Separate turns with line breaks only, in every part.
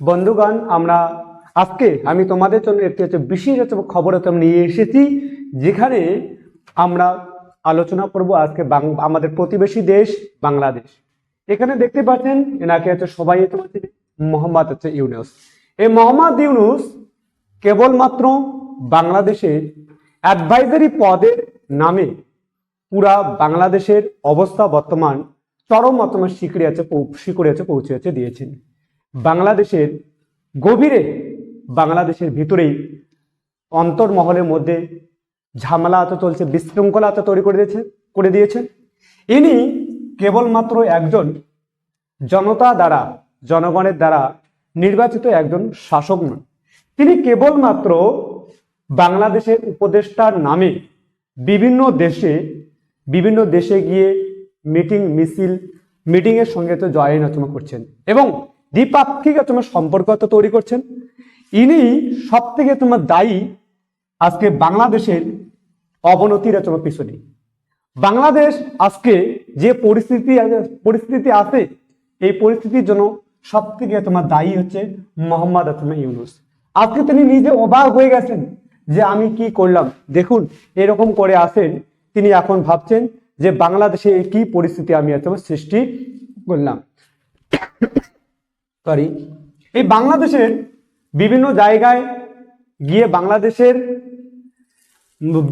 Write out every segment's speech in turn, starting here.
বন্ধুগণ, আমরা আজকে আমি তোমাদের জন্য একটি হচ্ছে বিশেষ হচ্ছে খবর হচ্ছে নিয়ে এসেছি, যেখানে আমরা আলোচনা করব আজকে আমাদের প্রতিবেশী দেশ, বাংলাদেশ। এখানে দেখতে পাচ্ছেন, এনাকে হচ্ছে সবাই হচ্ছে মোহাম্মদ হচ্ছে ইউনুস। এই মোহাম্মদ ইউনুস কেবলমাত্র বাংলাদেশের অ্যাডভাইজারি পদের নামে পুরা বাংলাদেশের অবস্থা বর্তমান চরম বর্তমান শিখরে আছে শিখরে আছে, পৌঁছে আছে, দিয়েছেন। বাংলাদেশের গভীরে, বাংলাদেশের ভিতরেই অন্তর্মহলের মধ্যে ঝামেলা এত চলছে, বিশৃঙ্খলা এত তৈরি করে দিয়েছে, করে দিয়েছেন ইনি কেবলমাত্র একজন জনতা দ্বারা, জনগণের দ্বারা নির্বাচিত একজন শাসক নন। তিনি কেবলমাত্র বাংলাদেশের উপদেষ্টার নামে বিভিন্ন দেশে বিভিন্ন দেশে গিয়ে মিটিং, মিছিল, মিটিংয়ের সঙ্গে তো জয়েন আচরণ করছেন। এবং দ্বিপাক্ষিক তোমার সম্পর্ক তো তৈরি করছেন। ইনি সব থেকে তোমার দায়ী আজকে বাংলাদেশের অবনতির তোমার পিছনে। বাংলাদেশ আজকে যে পরিস্থিতি পরিস্থিতি আছে, এই পরিস্থিতির জন্য সব থেকে তোমার দায়ী হচ্ছে মোহাম্মদ আতমা ইউনুস। আজকে তিনি নিজে অবাক হয়ে গেছেন যে আমি কি করলাম। দেখুন, এরকম করে আসেন তিনি এখন ভাবছেন যে বাংলাদেশে কি পরিস্থিতি আমি এত সৃষ্টি করলাম। সরি এই বাংলাদেশের বিভিন্ন জায়গায় গিয়ে বাংলাদেশের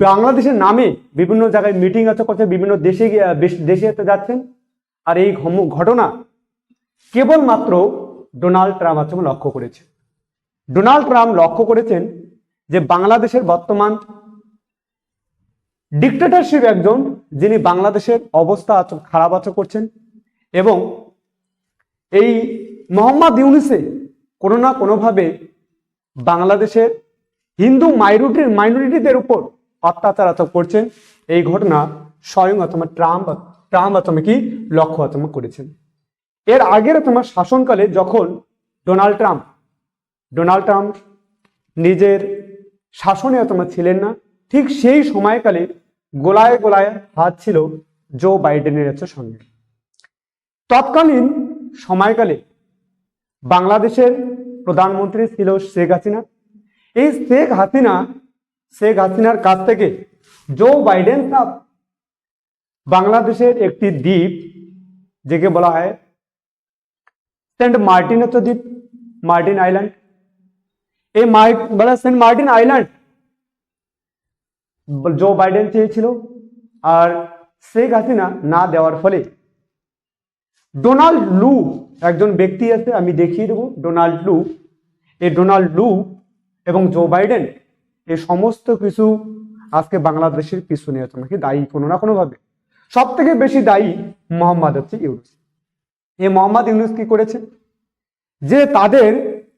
বাংলাদেশের নামে বিভিন্ন জায়গায় মিটিং আছে, করছে, বিভিন্ন দেশে গিয়ে দেশে যাচ্ছেন। আর এই ঘটনা কেবলমাত্র ডোনাল্ড ট্রাম্প আছে লক্ষ্য করেছে। ডোনাল্ড ট্রাম্প লক্ষ্য করেছেন যে বাংলাদেশের বর্তমান ডিক্টেটরশিপ একজন, যিনি বাংলাদেশের অবস্থা খারাপ আচর করছেন। এবং এই মোহাম্মদ ইউনিসে কোনো না কোনোভাবে বাংলাদেশের হিন্দু মাইনরিটির মাইনরিটিদের উপর অত্যাচার আচরণ করছেন এই ঘটনা স্বয়ং অথবা ট্রাম্প ট্রাম্প অথবা কি লক্ষ্য অথবা করেছেন। এর আগের তোমার শাসনকালে যখন ডোনাল্ড ট্রাম্প ডোনাল্ড ট্রাম্প নিজের শাসনে তোমার ছিলেন না, ঠিক সেই সময়কালে গোলায় গোলায় হাত ছিল জো বাইডেনের সঙ্গে। তৎকালীন সময়কালে বাংলাদেশের প্রধানমন্ত্রী ছিল শেখ হাসিনা। এই শেখ হাসিনা, শেখ হাসিনার কাছ থেকে জো বাইডেন সাহ বাংলাদেশের একটি দ্বীপ, যেকে বলা হয় সেন্ট মার্টিন হচ্ছে দ্বীপ মার্টিন আইল্যান্ড এই বলা Saint Martin Island Joe Biden চেয়েছিল, আর শেখ হাসিনা না দেওয়ার ফলে ডোনাল্ড লু, একজন ব্যক্তি আছে, আমি দেখিয়ে দেবো। ডোনাল্ড লু, এই ডোনাল্ড লু এবং জো বাইডেন, এই সমস্ত কিছু আজকে বাংলাদেশের পিছনে আছে, নাকি দায়ী কোনো না কোনোভাবে। সব থেকে বেশি দায়ী মোহাম্মদ হচ্ছে ইউনুস। এই মোহাম্মদ ইউনুস কি করেছে? যে তাদের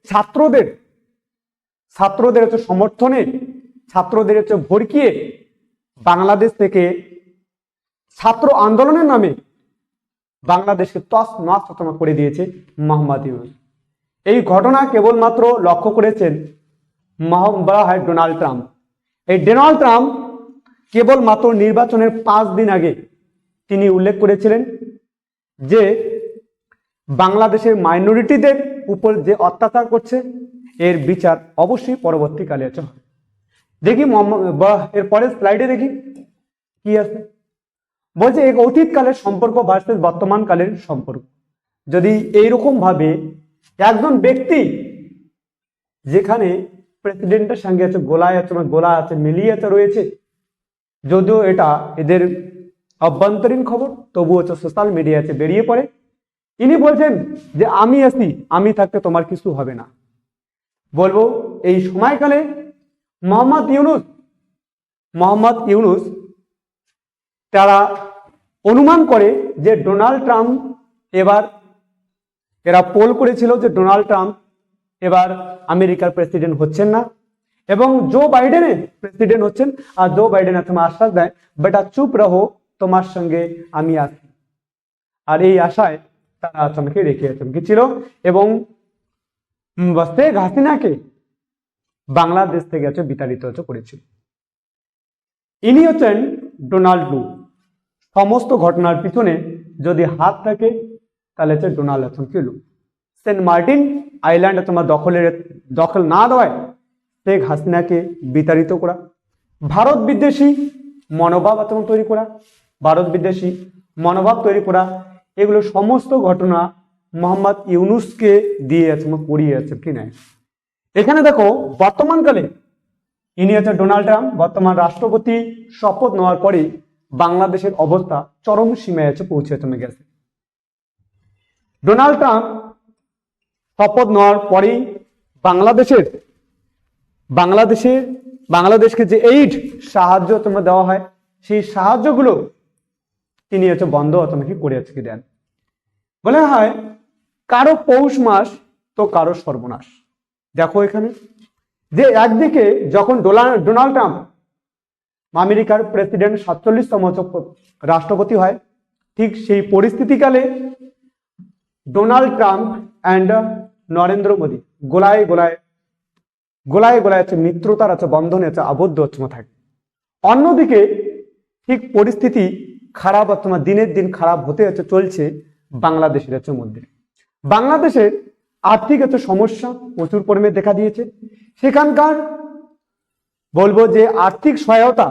ছাত্রদের ছাত্রদের হচ্ছে সমর্থনে, ছাত্রদের হচ্ছে ভরকিয়ে বাংলাদেশ থেকে ছাত্র আন্দোলনের নামে বাংলাদেশকে তস নস তোমা করে দিয়েছে মোহাম্মদ ইউনুস। এই ঘটনা কেবলমাত্র লক্ষ্য করেছেন বলা হয় ডোনাল্ড ট্রাম্প। এই ডোনাল্ড ট্রাম্প কেবলমাত্র নির্বাচনের পাঁচ দিন আগে তিনি উল্লেখ করেছিলেন যে বাংলাদেশের মাইনরিটিদের উপর যে অত্যাচার করছে, এর বিচার অবশ্যই পরবর্তীকালে দেখি এর পরের স্লাইডে দেখি কি আছে। বলছে এক অতীতকালের সম্পর্ক ভার্সেস বর্তমান কালের সম্পর্ক। যদি এইরকম ভাবে একজন ব্যক্তি যেখানে প্রেসিডেন্টের সঙ্গে আছে, গোলায় আছে গোলা আছে, মিলিয়ে আছে, রয়েছে, যদিও এটা এদের অভ্যন্তরীণ খবর তবু হচ্ছে সোশ্যাল মিডিয়াতে বেরিয়ে পড়ে। ইনি বলছেন যে, আমি আসি আমি থাকতে তোমার কিছু হবে না। বলব, এই সময়কালে মোহাম্মদ ইউনুস মোহাম্মদ ইউনুস তারা অনুমান করে যে ডোনাল্ড ট্রাম্প এবার, এরা পোল করেছিল যে ডোনাল্ড ট্রাম্প এবার আমেরিকার প্রেসিডেন্ট হচ্ছেন না। এবং জো বাইডেনের প্রেসিডেন্ট হচ্ছেন, আর জো বাইডেন তোমার আশ্বাস দেয়, বেটা, চুপ রহো, তোমার সঙ্গে আমি আছি। আর এই আশায় তারা তোমাকে রেখে চমকেছিল এবং শেখ হাসিনাকে বাংলাদেশ থেকে হচ্ছে বিতাড়িত হচ্ছে করেছিল। ইনি হচ্ছেন ডোনাল্ড লু সমস্ত ঘটনার পিছনে যদি হাত থাকে, তাহলে হচ্ছে ডোনাল্ড হচ্ছেন লু সেন্ট মার্টিন আইল্যান্ড তোমার দখলের, দখল না দেওয়ায় শেখ হাসিনাকে বিতাড়িত করা। ভারত বিদ্বেষী মনোভাব তোমার তৈরি করা। ভারত বিদ্বেষী মনোভাব তৈরি করা। এগুলো সমস্ত ঘটনা মোহাম্মদ ইউনুসকে দিয়ে আছে তোমার করিয়ে আছে কি নাই? এখানে দেখো বর্তমানকালে ইনি হচ্ছে ডোনাল্ড ট্রাম্প, বর্তমান রাষ্ট্রপতি শপথ নেওয়ার পরে বাংলাদেশের অবস্থা চরম সীমায় আছে পৌঁছে তুমি গেছে। ডোনাল্ড ট্রাম্প শপথ নেওয়ার পরেই বাংলাদেশের বাংলাদেশের, বাংলাদেশকে যে এইড সাহায্য তোমার দেওয়া হয়, সেই সাহায্যগুলো তিনি হচ্ছে বন্ধ তোমাকে করে আজকে দেন। বলে হয়, কারও পৌষ মাস তো কারও সর্বনাশ। দেখো এখানে, যে একদিকে যখন ডোনাল্ড ট্রাম্প আমেরিকার প্রেসিডেন্ট সাতচল্লিশতম রাষ্ট্রপতি হয়। ঠিক সেই পরিস্থিতিকালে Donald Trump and Narendra Modi গোলায় গোলায় গোলায় গোলায় আছে মিত্রতার আছে বন্ধনে আছে আবদ্ধ হচ্ছে থাকে অন্যদিকে ঠিক পরিস্থিতি খারাপ তোমার দিনের দিন খারাপ হতে হচ্ছে চলছে বাংলাদেশের হচ্ছে মধ্যে। বাংলাদেশের আর্থিক একটা সমস্যা প্রচুর পরিমাণে দেখা দিয়েছে। সেখানকার বলব যে আর্থিক সহায়তা,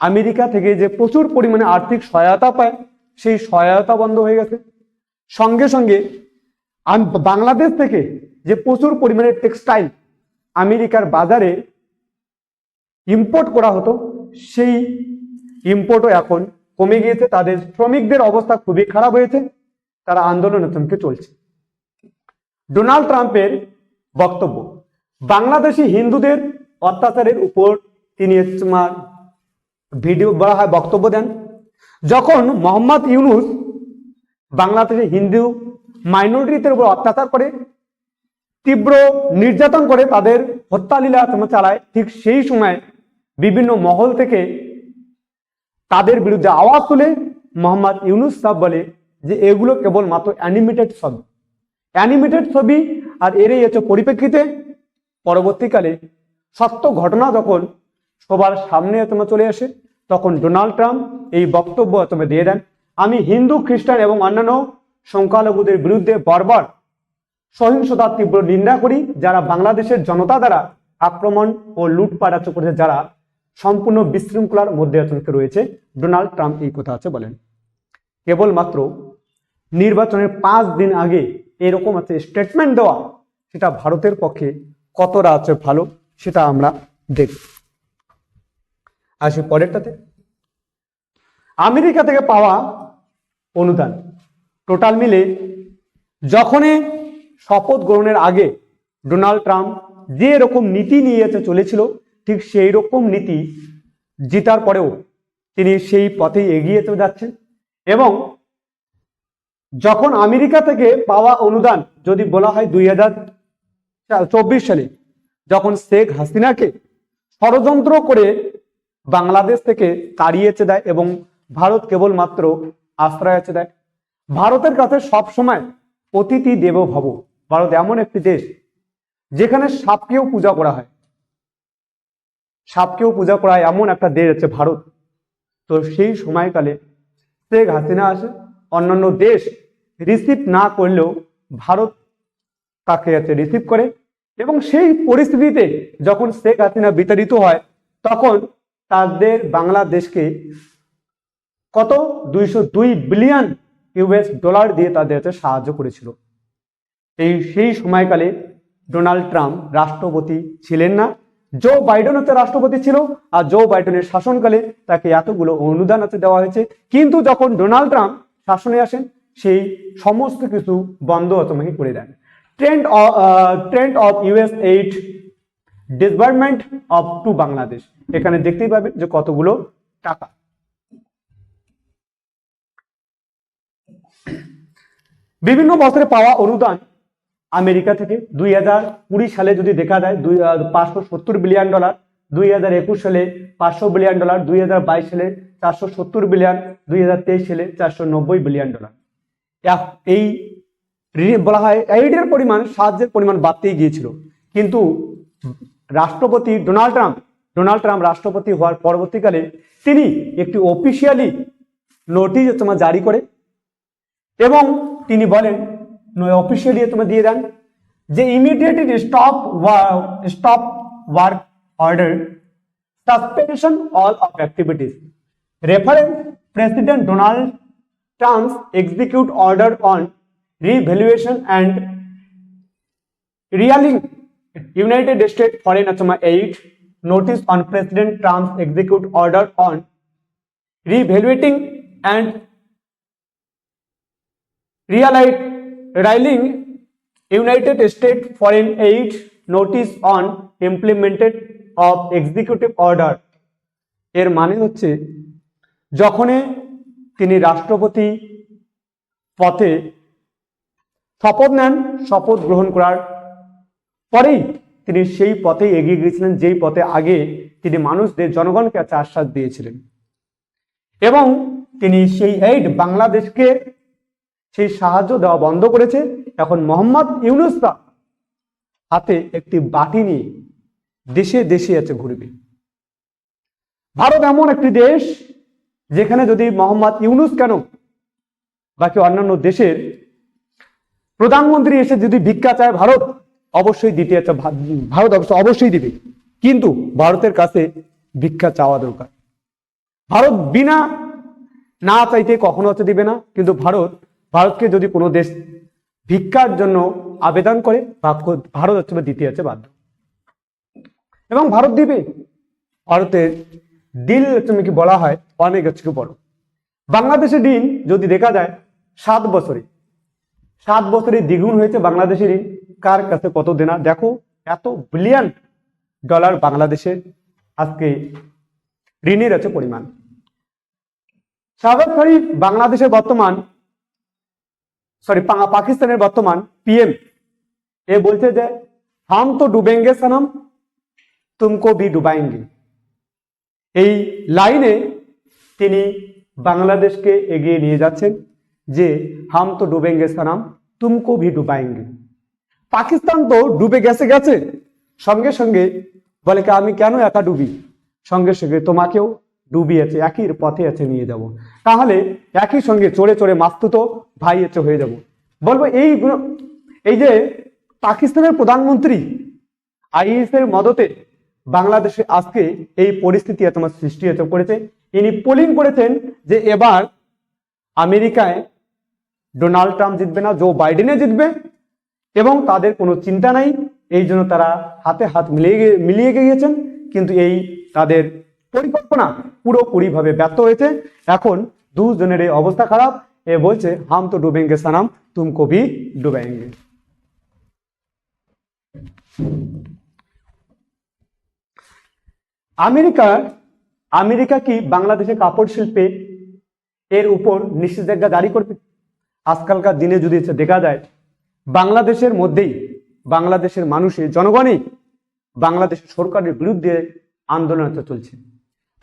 আমেরিকা থেকে যে প্রচুর পরিমাণে আর্থিক সহায়তা পায়, সেই সহায়তা বন্ধ হয়ে গেছে। সঙ্গে সঙ্গে বাংলাদেশ থেকে যে প্রচুর পরিমাণে টেক্সটাইল আমেরিকার বাজারে ইম্পোর্ট করা হতো, সেই ইম্পোর্টও এখন কমে গিয়েছে। তাদের শ্রমিকদের অবস্থা খুবই খারাপ হয়েছে, তারা আন্দোলনে থমকে চলছে। ডোনাল্ড ট্রাম্পের বক্তব্য, বাংলাদেশি হিন্দুদের অত্যাচারের উপর তিনি তোমার ভিডিও বলা হয় বক্তব্য দেন। যখন মোহাম্মদ ইউনুস বাংলাদেশে হিন্দু মাইনরিটিদের উপর অত্যাচার করে, তীব্র নির্যাতন করে তাদের হত্যালীলা চালায়, ঠিক সেই সময় বিভিন্ন মহল থেকে তাদের বিরুদ্ধে আওয়াজ তুলে মোহাম্মদ ইউনুস সাহ বলে যে এগুলো কেবল মাত্র অ্যানিমেটেড ছবি। অ্যানিমেটেড ছবি আর এরই হচ্ছে পরিপ্রেক্ষিতে পরবর্তীকালে সত্য ঘটনা যখন সবার সামনে তোমার চলে আসে, তখন ডোনাল্ড ট্রাম্প এই বক্তব্য তুমি দিয়ে দেন, আমি হিন্দু, খ্রিস্টান এবং অন্যান্য সংখ্যালঘুদের বিরুদ্ধে বর্বর সহিংসতার তীব্র নিন্দা করি, যারা বাংলাদেশের জনতা দ্বারা আক্রমণ ও লুটপাট করেছে, যারা সম্পূর্ণ বিশৃঙ্খলার মধ্যে আচরণকে রয়েছে। ডোনাল্ড ট্রাম্প এই কথা আছে বলেন। কেবলমাত্র নির্বাচনের পাঁচ দিন আগে এরকম আছে স্টেটমেন্ট দেওয়া, সেটা ভারতের পক্ষে কতটা আছে ভালো? সেটা আমরা দেখব। আসি পরেরটাতে। আমেরিকা থেকে পাওয়া অনুদান টোটাল মিলে যখনই শপথ গ্রহণের আগে ডোনাল্ড ট্রাম্প যে রকম নীতি নিয়ে চলেছিল, ঠিক সেই রকম নীতি জিতার পরেও তিনি সেই পথেই এগিয়ে যাচ্ছেন এবং যখন আমেরিকা থেকে পাওয়া অনুদান যদি বলা হয় দুই হাজার চব্বিশ সালে যখন শেখ হাসিনাকে ষড়যন্ত্র করে বাংলাদেশ থেকে তাড়িয়েছে দেয় এবং ভারত কেবলমাত্র আশ্রয় আছে দেয়, ভারতের কাছে সব সময় অতিথি দেব ভব ভারত এমন একটি দেশ যেখানে সাপকেও পূজা করা হয়। সাপকেও পূজা করা হয়, এমন একটা দেশ আছে ভারত। তো সেই সময়কালে শেখ হাসিনা আসে, অন্যান্য দেশ রিসিভ না করলেও ভারত তাকে আছে রিসিভ করে। এবং সেই পরিস্থিতিতে যখন শেখ হাসিনা বিতাড়িত হয়, তখন তাদের বাংলাদেশকে কত? দুইশো দুই বিলিয়ন ইউএস ডলার দিয়ে তাদের হাতে সাহায্য করেছিল। এই সেই সময়কালে ডোনাল্ড ট্রাম্প রাষ্ট্রপতি ছিলেন না। জো বাইডেন হচ্ছে রাষ্ট্রপতি ছিল আর জো বাইডেনের শাসনকালে তাকে এতগুলো অনুদান হচ্ছে দেওয়া হয়েছে। কিন্তু যখন ডোনাল্ড ট্রাম্প শাসনে আসেন, সেই সমস্ত কিছু বন্ধ অতমাহি করে দেন। Trend trend of US aid disbursement of to Bangladesh এখানে দেখতেই পাবেন যে কতগুলো টাকা। বিভিন্ন বছরে পাওয়া অনুদান আমেরিকা থেকে দুই হাজার কুড়ি সালে যদি দেখা যায়, দুই পাঁচশো বিলিয়ন ডলার দুই হাজার একুশ সালে পাঁচশো বিলিয়ন ডলার দুই হাজার বাইশ সালে চারশো সত্তর বিলিয়ন দুই হাজার তেইশ সালে চারশো নব্বই বিলিয়ন ডলার এই বলা হয় এইডের পরিমাণ, সাহায্যের পরিমাণ বাড়তেই গিয়েছিল। কিন্তু রাষ্ট্রপতি ডোনাল্ড ট্রাম্প ডোনাল্ড ট্রাম্প রাষ্ট্রপতি হওয়ার পরবর্তীকালে তিনি একটি অফিসিয়ালি নোটিশ তোমার জারি করে এবং তিনি বলেন অফিসিয়ালি তোমরা দিয়ে দেন যে immediately stop stop work order suspension all of activities reference president Donald Trump's execute order on reevaluation and realigning United States Foreign Achama 8 notice on President Trump's executive order on reevaluating and realigning United States Foreign Aid notice on implemented of executive order এর মানে হচ্ছে যখনই তিনি রাষ্ট্রপতি পথে শপথ নেন, শপথ গ্রহণ করার পরেই তিনি সেই পথে এগিয়ে গিয়েছিলেন, যেই পথে আগে তিনি মানুষদের জনগণকে কাছে আশ্বাস দিয়েছিলেন। এবং তিনি সেই এইড বাংলাদেশকে সেই সাহায্য দেওয়া বন্ধ করেছে। এখন মোহাম্মদ ইউনুসরা হাতে একটি বাটি নিয়ে দেশে দেশে আছে ঘুরবে। ভারত এমন একটি দেশ যেখানে যদি মোহাম্মদ ইউনুস কেন বাকি অন্যান্য দেশের প্রধানমন্ত্রী এসে যদি ভিক্ষা চায় ভারত, অবশ্যই দিতে ভারত অবশ্য অবশ্যই দিবে। কিন্তু ভারতের কাছে ভিক্ষা চাওয়া দরকার। ভারত বিনা না চাইতে কখনো হচ্ছে দিবে না, কিন্তু ভারত, ভারতকে যদি কোনো দেশ ভিক্ষার জন্য আবেদন করে ভারত হচ্ছে দিতে আছে বাধ্য। এবং ভারত দিবে। ভারতের ডিল হচ্ছে কি বলা হয়, অনেক হচ্ছে বড়। বাংলাদেশের ডিল যদি দেখা যায়, সাত বছরে সাত বছরে দ্বিগুণ হয়েছে বাংলাদেশের ঋণ কার কাছে কত দেনা? দেখো, এত বিলিয়ন ডলার বাংলাদেশের আজকে ঋণের আছে পরিমাণ। শাহবাজ শরীফ, বাংলাদেশের বর্তমান সরি পাকিস্তানের বর্তমান পিএম এ বলছে যে, হাম তো ডুবেঙ্গে সনম তুমকো বি ডুবাएंगे এই লাইনে তিনি বাংলাদেশকে এগিয়ে নিয়ে যাচ্ছেন। যে, হাম তো ডুবেঙ্গে সানাম তুমকো ভি ডুবাएंगे পাকিস্তান তো ডুবে গেছে গেছে। সঙ্গে সঙ্গে বলে কি, আমি কেন একা ডুবি? সঙ্গে সঙ্গে তোমাকেও ডুবিয়েছে, একই পথে আছে, নিয়ে যাব। তাহলে একই সঙ্গে চড়ে চড়ে মাস্তুত ভাই এসে হয়ে যাব। বলব এই এই যে পাকিস্তানের প্রধানমন্ত্রী আইএস এর মদতে বাংলাদেশে আজকে এই পরিস্থিতি এত আমার সৃষ্টি হতে করেছে। ইনি পোলিং করেছেন যে এবার আমেরিকায় ডোনাল্ড ট্রাম্প জিতবে না, জো বাইডেনে জিতবে এবং তাদের কোনো চিন্তা নাই, এই জন্য তারা হাতে হাত মিলিয়ে মিলিয়ে গিয়েছেন। কিন্তু এই তাদের পরিকল্পনা পুরোপুরিভাবে ব্যর্থ হয়েছে। এখন দুজনের এই অবস্থা খারাপ। এ বলছে, হাম তো ডুবেঙ্গে সানাম তুম কবি ডুবেঙ্গে আমেরিকা আমেরিকা কি বাংলাদেশের কাপড় শিল্পে এর উপর নিষেধাজ্ঞা জারি করবে আজকালকার দিনে যদি দেখা যায়, বাংলাদেশের মধ্যেই বাংলাদেশের মানুষের জনগণই বাংলাদেশের সরকারের বিরুদ্ধে আন্দোলন চলছে।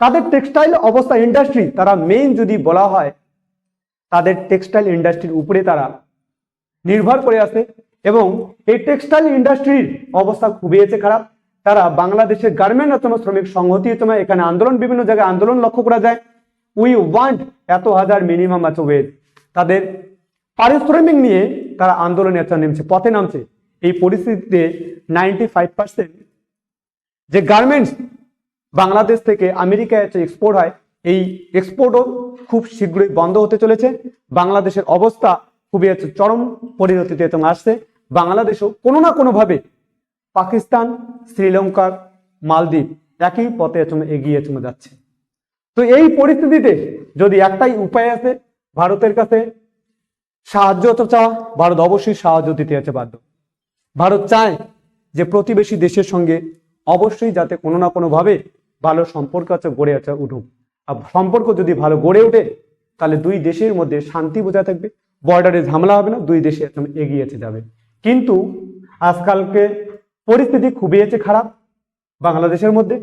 তাদের টেক্সটাইল অবস্থা ইন্ডাস্ট্রি তারা মেইন যদি বলা হয়, তাদের টেক্সটাইল ইন্ডাস্ট্রির উপরে তারা নির্ভর করে আছে এবং এই টেক্সটাইল ইন্ডাস্ট্রির অবস্থা খুবই হয়েছে খারাপ। তারা বাংলাদেশের গার্মেন্ট অথবা শ্রমিক সংহতি তোমার এখানে আন্দোলন, বিভিন্ন জায়গায় আন্দোলন লক্ষ্য করা যায়। উই ওয়ান্ট এত হাজার মিনিমাম আছে ওয়েজ তাদের পারিশ্রমিক নিয়ে তারা আন্দোলনে একটা নেমছে, পথে নামছে। এই পরিস্থিতিতে নাইনটি ফাইভ পার্সেন্ট যে গার্মেন্টস বাংলাদেশ থেকে আমেরিকায় যে এক্সপোর্ট হয়, এই এক্সপোর্টও খুব শীঘ্রই বন্ধ হতে চলেছে। বাংলাদেশের অবস্থা খুবই চরম পরিণতিতে তোমার আসছে। বাংলাদেশও কোনো না কোনোভাবে পাকিস্তান, শ্রীলঙ্কার মালদ্বীপ একই পথে এগিয়ে তোমার যাচ্ছে। তো এই পরিস্থিতিতে যদি একটাই উপায় আছে, ভারতের কাছে সাহায্য তো চাওয়া, ভারত অবশ্যই সাহায্য দিতে আছে বাধ্য। ভারত চায় যে প্রতিবেশী দেশের সঙ্গে অবশ্যই যাতে কোনো না কোনো ভাবে ভালো সম্পর্ক আছে, গড়ে আছে, উঠুক। আর সম্পর্ক যদি ভালো গড়ে ওঠে, তাহলে দুই দেশের মধ্যে শান্তি বোঝা থাকবে। বর্ডারে ঝামেলা হবে না, দুই দেশে একদম এগিয়ে যাবে। কিন্তু আজকালকে পরিস্থিতি খুবই আছে খারাপ বাংলাদেশের মধ্যে।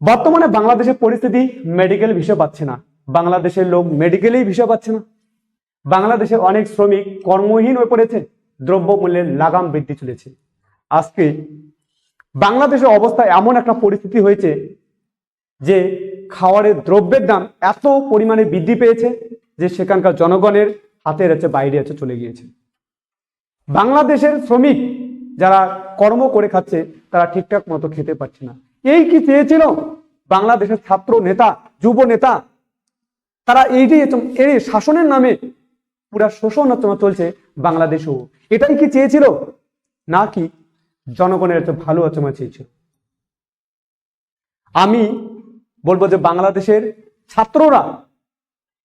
বর্তমানে বাংলাদেশের পরিস্থিতি মেডিকেল ভিসা পাচ্ছে না। বাংলাদেশের লোক মেডিকেলেই ভিসা পাচ্ছে না। বাংলাদেশের অনেক শ্রমিক কর্মহীন হয়ে পড়েছে, দ্রব্যমূল্যের লাগাম বৃদ্ধি চলেছে। আজকে বাংলাদেশের অবস্থা এমন একটা পরিস্থিতি হয়েছে যে খাওয়ারের দ্রব্যের দাম এত পরিমাণে বৃদ্ধি পেয়েছে যে সেখানকার জনগণের হাতের আছে বাইরে আছে চলে গিয়েছে। বাংলাদেশের শ্রমিক যারা কর্ম করে খাচ্ছে, তারা ঠিকঠাক মতো খেতে পারছে না। এই কি চেয়েছিল? বাংলাদেশের ছাত্র নেতা, যুব নেতা, তারা হচ্ছে- এই শাসনের নামে পুরা শোষণ চলছে বাংলাদেশেও। এটাই কি চেয়েছিল? নাকি জনগণের একটা ভালো আচমা চেয়েছিল? আমি বলব যে বাংলাদেশের ছাত্ররা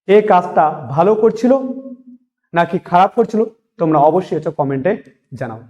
এ কাজটা ভালো করছিল নাকি খারাপ করছিল, তোমরা অবশ্যই এটা কমেন্টে জানাও।